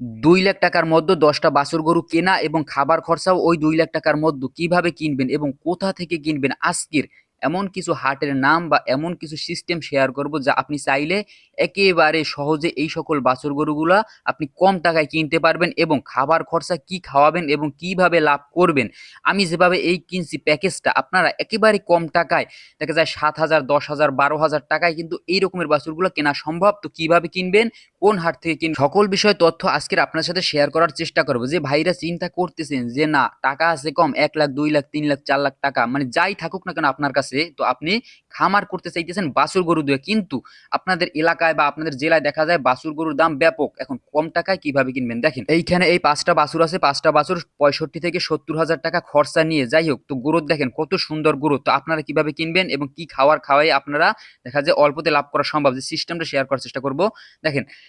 দুই লাখ টাকার মধ্যে দশটা বাছুর গরু কেনা এবং খাবার খরচাও ওই দুই লাখ টাকার মধ্যে কীভাবে কিনবেন এবং কোথা থেকে কিনবেন, আজকের এমন কিছু হাটের নাম বা এমন কিছু সিস্টেম শেয়ার করব যা আপনি চাইলে একেবারে সহজে এই সকল বাছুর গরুগুলা আপনি কম টাকায় কিনতে পারবেন এবং খাবার খরচা কি খাওয়াবেন এবং কীভাবে লাভ করবেন। আমি যেভাবে এই কিনছি প্যাকেজটা আপনারা একেবারে কম টাকায়, দেখা যায় সাত হাজার, দশ হাজার, বারো হাজার টাকায় কিন্তু এই রকমের বাছুরগুলো কেনা সম্ভব। তো কীভাবে কিনবেন কোন হাট থেকে কিনবেন সকল বিষয় তথ্য আজকের আপনার সাথে শেয়ার করার চেষ্টা করব। যে ভাইরা চিন্তা করতেছেন যে না, টাকা আছে কম, এক লাখ, দুই লাখ, তিন লাখ, চার লাখ টাকা মানে যাই থাকুক না কেন আপনার কাছে, তো আপনি খামার করতে চাইতেছেন বাছুর গরু দিয়ে। কিন্তু আপনাদের এলাকায় বা আপনাদের জেলায় দেখা যায় বাছুর গরুর দাম ব্যাপক। এখন কম টাকায় কীভাবে কিনবেন? দেখেন, এইখানে এই পাঁচটা বাছুর আছে, পাঁচটা বাছুর পঁয়ষট্টি থেকে সত্তর হাজার টাকা খরচা নিয়ে। যাই হোক, তো গ্রোথ দেখেন কত সুন্দর গ্রোথ তো আপনারা কীভাবে কিনবেন এবং কি খাওয়ার খাওয়াই আপনারা দেখা যায় অল্পতে লাভ করা সম্ভব। যে সিস্টেমটা শেয়ার করার চেষ্টা করব। দেখেন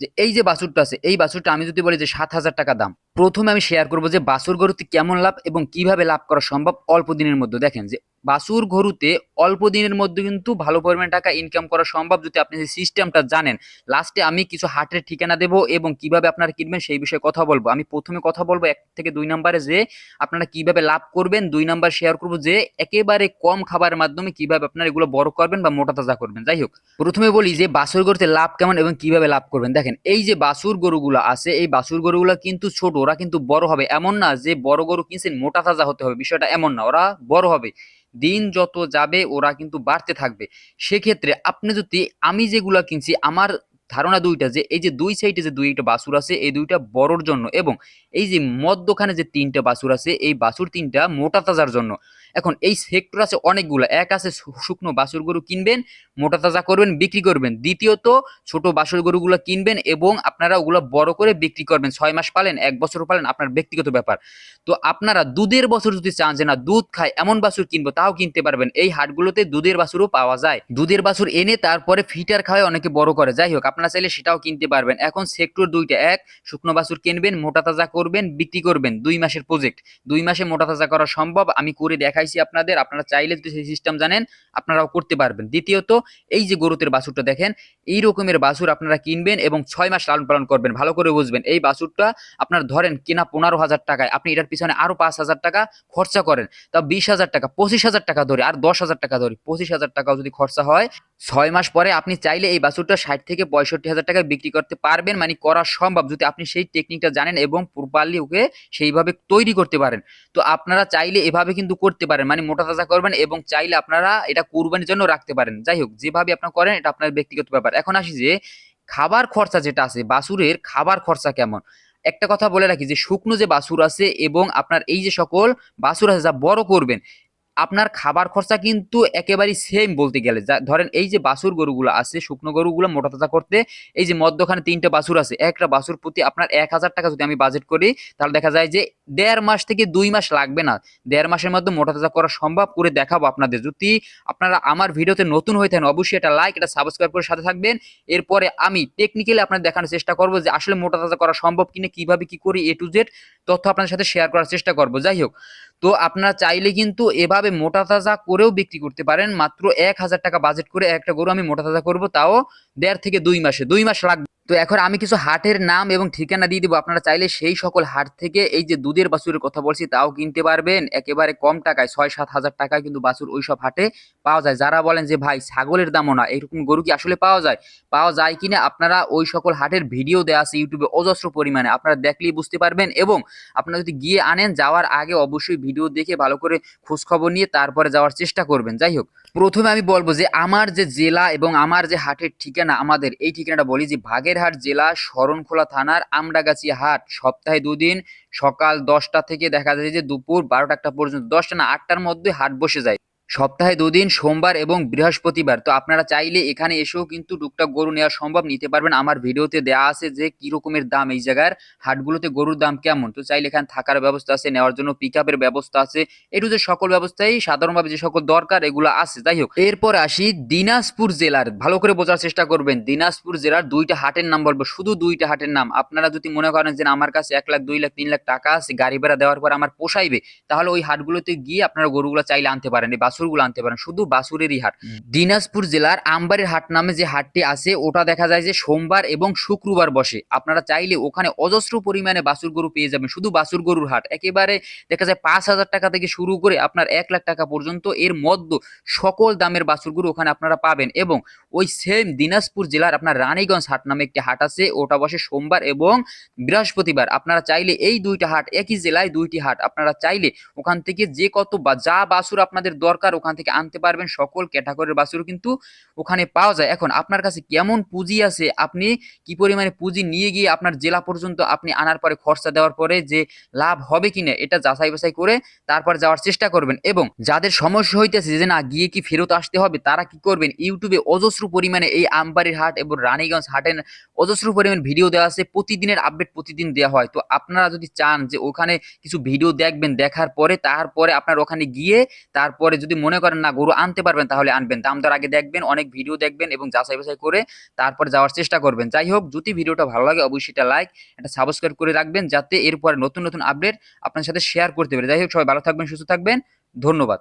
যে এই যে বাছুরটা আছে, এই বাছুরটা আমি যদি বলি যে সাত হাজার টাকা দাম, প্রথমে আমি শেয়ার করব যে বাছুর গরুতে কেমন লাভ এবং কীভাবে লাভ করা সম্ভব অল্প দিনের মধ্যে। দেখেন যে বাছুর গরুতে অল্প দিনের মধ্যে কিন্তু ভালো পরিমাণ টাকা ইনকাম করা সম্ভব যদি আপনি যে সিস্টেমটা জানেন। লাস্টে আমি কিছু হাটের ঠিকানা দেবো এবং কীভাবে আপনারা কিনবেন সেই বিষয়ে কথা বলব। আমি প্রথমে কথা বলব এক থেকে দুই নম্বরে যে আপনারা কীভাবে লাভ করবেন। দুই নাম্বার শেয়ার করব যে একেবারে কম খাবারের মাধ্যমে কীভাবে আপনারা এগুলো বড় করবেন বা মোটা তাজা করবেন। যাই হোক, প্রথমে বলি যে বাছুর গরুতে লাভ কেমন এবং কীভাবে লাভ করবেন। এই যে বাছুর গরুগুলো আছে, এই বাছুর গরুগুলো কিন্তু ছোট, ওরা কিন্তু বড় হবে। এমন না যে বড় গরু কিনছেন, মোটা তাজা হতে হবে, বিষয়টা এমন না, ওরা বড় হবে। দিন যত যাবে, ওরা কিন্তু বাড়তে থাকবে। সেক্ষেত্রে আপনি যদি, আমি যেগুলা কিনছি, আমার ধারণা দুইটা যে, এই যে দুই সাইডে যে দুইটা বাছুর আছে, এই দুইটা বড়র জন্য এবং এই যে মধ্যখানে যে তিনটা বাছুর আছে, এই বাছুর তিনটা মোটা তাজার জন্য। এখন এই সেক্টর আছে অনেকগুলো। এক আছে শুকনো বাছুর গরু কিনবেন, মোটা তাজা করবেন, বিক্রি করবেন। দ্বিতীয়ত, ছোট বাছুর গরুগুলো কিনবেন এবং আপনারা ওগুলো বড় করে বিক্রি করবেন। ছয় মাস পালেন, এক বছর পালেন, আপনার ব্যক্তিগত ব্যাপার। তো আপনারা দুধের বছর যদি চান যে, না, দুধ খায়, এমন বাছুর কিনবো, তাও কিনতে পারবেন। এই হাটগুলোতে দুধের বাছুরও পাওয়া যায়। দুধের বাছুর এনে তারপরে ফিটার খাওয়ায় অনেকে বড় করে। যাই হোক, আপনারা চাইলে সেটাও কিনতে পারবেন। এখন সেক্টর দুইটা। এক, শুকনো বাছুর কিনবেন, মোটা তাজা করবেন, বিক্রি করবেন। দুই মাসের প্রজেক্ট দুই মাসে মোটা তাজা করা সম্ভব। আমি করে দেখাইছি আপনাদের, আপনারা চাইলে যদি সেই সিস্টেম জানেন, আপনারাও করতে পারবেন। দ্বিতীয়ত, এই যে গরুতের বাছুরটা দেখেন, এই রকমের বাসুর আপনারা কিনবেন এবং ছয় মাস লালন পালন করবেন। ভালো করে বুঝবেন, এই বাছুরটা আপনার ধরেন কিনা পনেরো হাজার টাকায়, আপনি এটার পিছনে আরও পাঁচ হাজার টাকা খরচা করেন। তা বিশ হাজার টাকা, পঁচিশ হাজার টাকা ধরে, আর দশ হাজার টাকা ধরে, পঁচিশ হাজার টাকাও যদি খরচা হয় ছয় মাস পরে আপনি চাইলে এই বাছুরটা ষাট থেকে পঁয়ষট্টি হাজার টাকায় বিক্রি করতে পারবেন মানে করা সম্ভব। যদি আপনি সেই টেকনিকটা জানেন এবং প্রপারলি ওকে সেইভাবে তৈরি করতে পারেন। তো আপনারা চাইলে এভাবে কিন্তু করতে পারেন মানে মোটা তাজা করবেন এবং চাইলে আপনারা এটা কুরবানির জন্য রাখতে পারেন। যাই হোক, যেভাবে আপনারা করেন এটা আপনার ব্যক্তিগত ব্যাপার। এখন আসি যে, খাবার খরচা যেটা আছে, বাছুরের খাবার খরচা কেমন? একটা কথা বলে রাখি যে, শুকনো যে বাছুর আছে এবং আপনার এই যে সকল বাছুর আছে, যা বড় করবেন আপনার খাবার খরচা কিন্তু একেবারেই সেম বলতে গেলে। ধরেন এই যে বাছুর গরুগুলো আছে, শুকনো গরুগুলো মোটা তাজা করতে, এই যে মধ্যখানে তিনটা বাছুর আছে, একটা বাছুর প্রতি আপনার এক হাজার টাকা যদি আমি বাজেট করি, তাহলে দেখা যায় যে দেড় মাস থেকে দুই মাস লাগবে না। দেড় মাসের মধ্যে মোটা তাজা করা সম্ভব, করে দেখাবো আপনাদের। যদি আপনারা আমার ভিডিওতে নতুন হয়ে থাকেন, অবশ্যই এটা লাইক এটা সাবস্ক্রাইব করে সাথে থাকবেন। এরপরে আমি টেকনিক্যালি আপনাদের দেখানোর চেষ্টা করব যে আসলে মোটা তাজা করা সম্ভব কিনা, কীভাবে কি করি এ টু জেড তথ্য আপনাদের সাথে শেয়ার করার চেষ্টা করব। যাই হোক তো আপনারা চাইলে কিন্তু এভাবে মোটা তাজা করেও বিক্রি করতে পারেন। মাত্র এক হাজার টাকা বাজেট করে একটা গরু আমি মোটা তাজা করব, তাও দেড় থেকে দুই মাসে। দুই মাস লাগবে। তো এখন আমি কিছু হাটের নাম এবং ঠিকানা দিয়ে দিব। আপনারা চাইলে সেই সকল হাট থেকে এই যে দুধের বাছুরের কথা বলছি, তাও কিনতে পারবেন। একেবারে কম টাকায় ছয় সাত হাজার টাকায় কিন্তু বাছুর ওই সব হাটে পাওয়া যায়। যারা বলেন যে, ভাই, ছাগলের দামও না, এরকম গরু কি আসলে পাওয়া যায়? পাওয়া যায় কিনা আপনারা ওই সকল হাটের ভিডিও দেওয়া আছে ইউটিউবে অজস্র পরিমাণে। আপনারা দেখলেই বুঝতে পারবেন এবং আপনারা যদি গিয়ে আনেন, যাওয়ার আগে অবশ্যই ভিডিও দেখে ভালো করে খোঁজখবর নিয়ে তারপরে যাওয়ার চেষ্টা করবেন। যাই হোক, প্রথমে আমি বলব যে, আমার যে জেলা এবং আমার যে হাটের ঠিকানা, আমাদের এই ঠিকানাটা বলি যে বাগেরহাট জেলা শরণখোলা থানার আমরাগাছি হাট। সপ্তাহে দুদিন সকাল দশটা থেকে দেখা যায় যে দুপুর বারোটা একটা পর্যন্ত, দশটা না আটটার মধ্যে হাট বসে যায়। সপ্তাহে দুদিন, সোমবার এবং বৃহস্পতিবার। তো আপনারা চাইলে এখানে এসেও কিন্তু টুকটাক গরু নেওয়া সম্ভব। নিতে পারবেন। আমার ভিডিওতে দেওয়া আছে যে কি রকমের দাম এই জায়গার, হাটগুলোতে গরুর দাম কেমন? তো চাইলে এখানে থাকার ব্যবস্থা আছে, নেওয়ার জন্য পিক ব্যবস্থা আছে। এটু যে সকল ব্যবস্থাই সাধারণভাবে যে সকল দরকার, এগুলো আছে। যাই হোক, এরপর আসি দিনাজপুর জেলার। ভালো করে বোঝার চেষ্টা করবেন। দিনাজপুর জেলার দুইটা হাটের নাম বলব। শুধু দুইটা হাটের নাম। আপনারা যদি মনে করেন যে আমার কাছে এক লাখ, দুই লাখ, তিন লাখ টাকা আছে, গাড়ি ভাড়া দেওয়ার পর আমার পোষাইবে, তাহলে ওই হাটগুলোতে গিয়ে আপনারা গরুগুলো চাইলে আনতে পারেন। এই বাছুর বাছুরগুলো আনতে পারেন শুধু বাছুরেরই হাট। দিনাজপুর জেলার আমবাড়ির হাট নামে যে হাটটি আছে ওটা দেখা যায় যে সোমবার এবং শুক্রবার বসে। আপনারা চাইলে ওখানে অজস্র পরিমাণে বাছুর গরু পেয়ে যাবেন শুধু বাছুর গরুর হাট। একেবারে দেখা যায় পাঁচ হাজার টাকা থেকে শুরু করে আপনার এক লাখ টাকা পর্যন্ত এর মধ্যে সকল দামের বাছুর গরু ওখানে আপনারা পাবেন এবং ওই সেম দিনাজপুর জেলার আপনার রানীগঞ্জ হাট নামে একটি হাট আছে ওটা বসে সোমবার এবং বৃহস্পতিবার। আপনারা চাইলে এই দুইটা হাট একই জেলায় দুইটি হাট আপনারা চাইলে ওখান থেকে যে কত বা যা বাছুর আপনাদের দরকার ওখান থেকে আনতে পারবেন, সকল ক্যাটাগরির বাছুর কিন্তু ওখানে পাওয়া যায়। এখন আপনার কাছে কেমন পুঁজি আছে? আপনি কি পরিমাণে পুঁজি নিয়ে গিয়ে আপনার জেলা পর্যন্ত আপনি আনার পরে খরচা দেওয়ার পরে যে লাভ হবে কিনা, এটা যাচাই বাছাই করে তারপর যাওয়ার চেষ্টা করবেন। এবং যাদের সমস্যা হইতেছে যে না, গিয়ে কি ফেরত আসতে হবে, তারা কি করবেন? ইউটিউবে অজস্র পরিমাণে এই আমবাড়ির হাট এবং রানীগঞ্জ হাটের অজস্র পরিমাণ ভিডিও দেওয়া আছে, প্রতিদিনের আপডেট প্রতিদিন দেওয়া হয়। তো আপনারা যদি চান যে ওখানে কিছু ভিডিও দেখবেন, দেখার পরে, তারপরে আপনার ওখানে গিয়ে তারপরে যদি মনে করেন না গরু আনতে পারবেন তাহলে আনবেন। দাম দর আগে দেখবেন, অনেক ভিডিও দেখবেন এবং যাচাই বাছাই করে তারপর যাওয়ার চেষ্টা করবেন। যাই হোক, যদি ভিডিওটা ভালো লাগে অবশ্যই এটা লাইক এটা সাবস্ক্রাইব করে রাখবেন যাতে এরপরে নতুন নতুন আপডেট আপনার সাথে শেয়ার করতে পারে। যাই হোক, সবাই ভালো থাকবেন, সুস্থ থাকবেন। ধন্যবাদ।